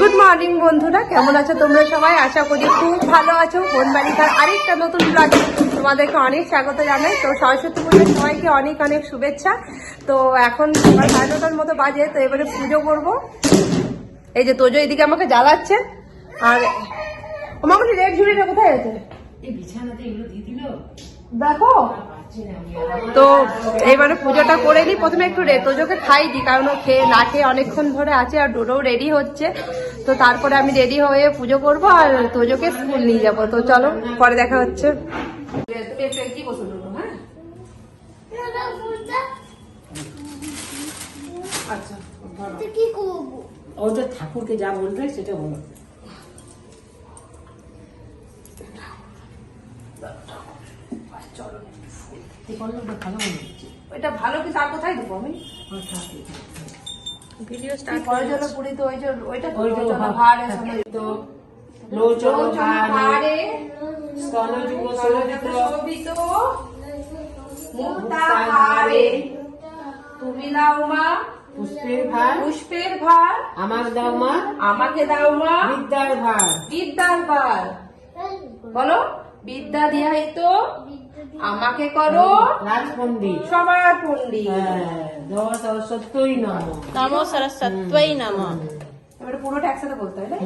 Good morning বন্ধুরা। কেমন আছো তোমরা সবাই? আশা করি খুব ভালো আছো। ফোন বালিকার আরেকটা নতুন ব্লগে তোমাদেরকে অনেক স্বাগত জানাই। তো সরস্বতী পুজোর সবাইকে অনেক অনেক শুভেচ্ছা। তো এখন সকাল সাড়ে নটার মতো বাজে তো এবারে পুজো করব। এই যে তোজো এদিকে আমাকে জ্বালাচ্ছে। আর মামনি রেড ঝুড়িটা কোথায় আছে? দেখো। তো এইবারে পুজোটা করে নিই প্রথমে একটু তোজোকে খাই দিই কারণ ও খেয়ে না খেয়ে অনেকক্ষণ ধরে আছে আর ডোডোও রেডি হচ্ছে। তো তারপরে আমি রেডি হয়ে পুজো করব আর তোজোকে স্কুল নিয়ে যাব। তো চলো, পরে দেখা হচ্ছে। ঠাকুরকে যা বলবে সেটা বলো। এই কলমটা ভালো মনে হচ্ছে। এটা ভালো কি তার কোথায় দেবো আমি? ভিডিও স্টার্ট করে জন্য পুরি তো ওই যে ওইটা ওই তো লোচন ভাব- ভাড়ে সময় তো লোচন লোচন ভারে, ভাড়ে স্তনযুগ শোভিত, শোভিত। মুক্তা হারে তুমি দাও মা। পুষ্পের ভার। পুষ্পের ভার। আমার দাও মা। আমাকে দাও মা। বিদ্যার ভার। বিদ্যার ভার। বলো বিদ্যা দিয়াই তো আমাকে করো রাজপন্ডিত সবার সত্যই নম। নমো সরস্বত্যই নম। এবারে পুরোটা একসাথে বলতে হয়।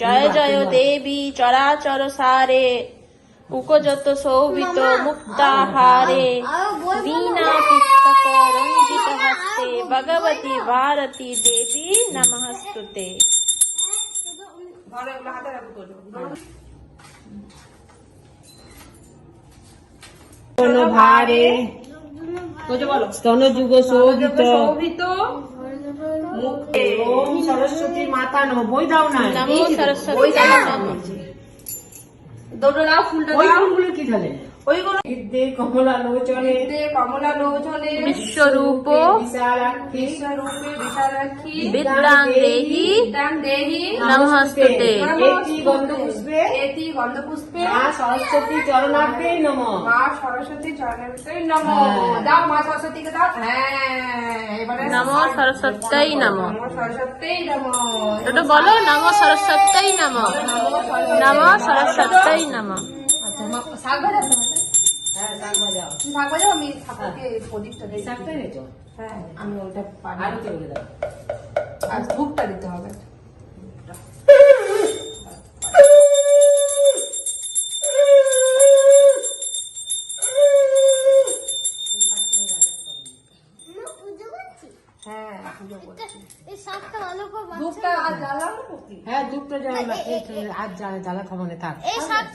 জয় জয় দেবী চরাচর সারে উকজত শোভিত মুক্তাহারে বীণা পুস্তক রঞ্জিত হস্তে ভগবতী ভারতী দেবী নমস্তুতে। ঘরে হাতে রাখো স্তন ভারে শোভিত ওম সরস্বতী মাতা নম। দাও না। সরস্বতী নম। ফুলটা ওই ফুলগুলো কি তাহলে ওইগুলো কমলা লোচনে দে কমলা লোচনে বিশ্বরূপ বিশালাক্ষী বিশ্বরূপে বিশালাক্ষী বিদ্যাং দেহি বিদ্যাং দেহি নমস্তুতে। এটি গন্ধপুষ্পে এতি গন্ধপুষ্পে। মা সরস্বতী চরণার্থে নম। মা সরস্বতী চরণের ভিতরে নম। হ্যাঁ। দাও মা সরস্বতীকে দাও হ্যাঁ এবারে নমো সরস্বত্যই নম। নমো সরস্বতী নম। ওটা বলো নমো সরস্বত্যই নম। নমো সরস্বত্যই নম। আচ্ছা শাক ভাজা তো? হ্যাঁ শাক তুমি শাক ভাজাও আমি ঠাকুরকে প্রদীপটা এই দিই শাকটা এনেছো হ্যাঁ আমি ওটা আরও কি দাও। আর ধূপটা দিতে হবে। হ্যাঁ না আজ জ্বালা জ্বালা খাব থাক।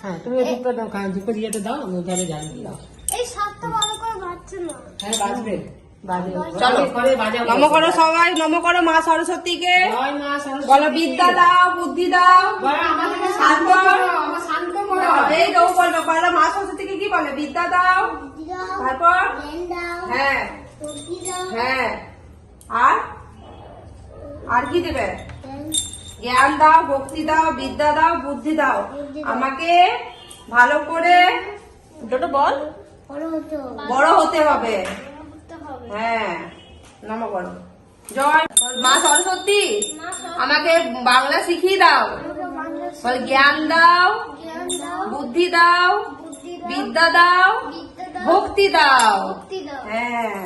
হ্যাঁ তুমি ওই দাও খাও দুধটা ইয়েটা দাও আমি ওখানে জ্বালিয়ে দাও এই শাকটা ভালো করে বাচ্চা না। হ্যাঁ বাজবে। বাজবে চলো। করে বাজাও নম করো সবাই নম করো মা সরস্বতীকে। বলো বিদ্যা দাও বুদ্ধি দাও। শান্ত শান্ত করো আমার শান্ত করো। এই তো বলব বলো মা সরস্বতীকে কি বলে? বিদ্যা দাও। দাও তারপর? হ্যাঁ। হ্যাঁ। আর? আর কি দেবে? জ্ঞান দাও ভক্তি দাও বিদ্যা দাও বুদ্ধি দাও। আমাকে ভালো করে ওটা বল। বড় হতে হবে। বড় হ্যাঁ নম করো জয়। মা সরস্বতী আমাকে বাংলা শিখিয়ে দাও। বল জ্ঞান দাও বুদ্ধি দাও বিদ্যা দাও। ভক্তি দাও। হ্যাঁ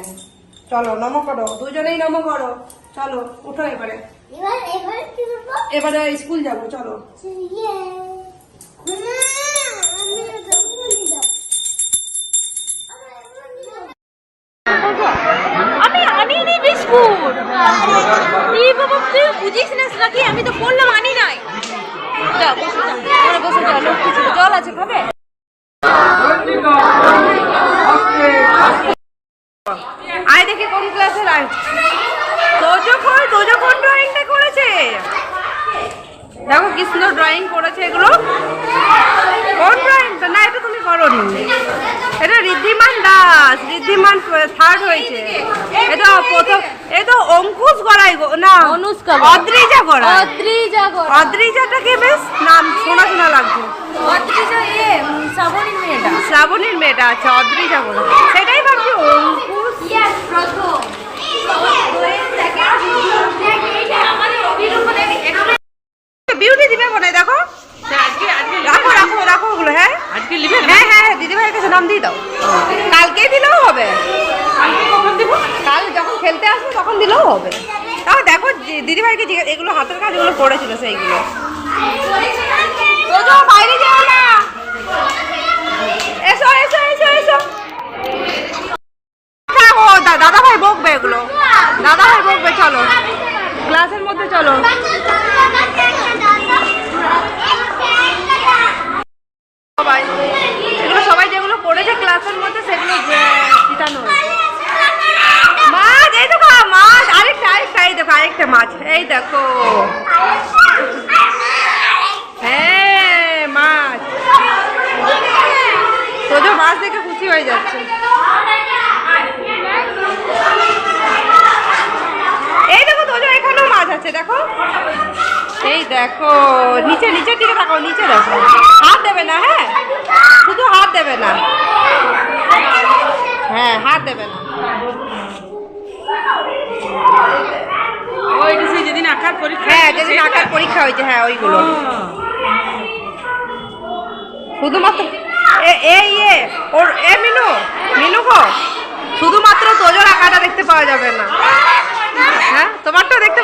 চলো নম করো। দুজনেই নম করো। চলো উঠো এবারে। এবার এবার স্কুল যাব চলো ইয়ে মামা আমি যাব বলি দাও আমরা এবার নিয়ে যাব আমি আনিনি বিস্কুট এই বাবা তুই বুঝিস না নাকি আমি তো বললাম আনি নাই যাও বসে যাও ওরা বসে যাও লোক কিছু জল আছে খাবে আয় দেখি কোন ক্লাসের আয় তোজো কই তোজো কোন ড্রয়িংটা করেছে দেখো কি সুন্দর ড্রয়িং করেছে এগুলো। কোন ড্রয়িংটা না এটা তুমি করনি। এটা ঋদ্ধিমান দাস ঋদ্ধিমান থার্ড হয়েছে। এটা প্রথম এ তো অঙ্কুশ গড়াই গো না অনুষ্কা অদ্রিজা গড়াই। অদ্রিজা গো অদ্রিজাটাকে বেশ নাম শোনা শোনা লাগছে। অদ্রিজা এ শ্রাবণীর মেয়েটা। শ্রাবণীর মেয়েটা আছে অদ্রিজা গড়াই সেটাই ভাবছি অঙ্কুশ প্রথম যাব না দেখো আজকে আজকে রাখো রাখো রাখো ওগুলো আজকে হ্যাঁ হ্যাঁ হ্যাঁ দিদিভাইয়ের নাম দিয়ে দাও। কালকেই দিলেও হবে। কাল যখন খেলতে আসবে, তখন দিলেও হবে। তাও দেখো দিদিভাইকে জিজ্ঞেস এগুলো হাতের কাজগুলো করেছিল সেইগুলো। বাইরে যাও না। এসো এসো এসো এসো। দাদা ভাই বকবে এগুলো। দাদা ভাই বকবে, চলো। ক্লাসের মধ্যে চলো সবাই এগুলো সবাই যেগুলো করেছে ক্লাসের মধ্যে সেগুলো চিটানো হয়েছে মাছ এই দেখো মাছ আরেকটা আরেকটা এই দেখো আরেকটা মাছ এই দেখো হ্যাঁ মাছ তোজো মাছ দেখে খুশি হয়ে যাচ্ছে এই দেখো তোজো এখানেও মাছ আছে দেখো এই দেখো নিচে নিচের দিকে থাকো নিচে দেখো। হাত দেবে না হ্যাঁ? শুধু হাত দেবে না। হ্যাঁ হাত দেবে না। যেদিন আঁকার পরীক্ষা হ্যাঁ যেদিন আঁকার পরীক্ষা হয়েছে হ্যাঁ ওইগুলো। শুধুমাত্র এ এ ইয়ে ওর এ মিনু মিনু গো শুধুমাত্র তোজোর আঁকাটা দেখতে পাওয়া যাবে না। হ্যাঁ তোমারটা দেখতে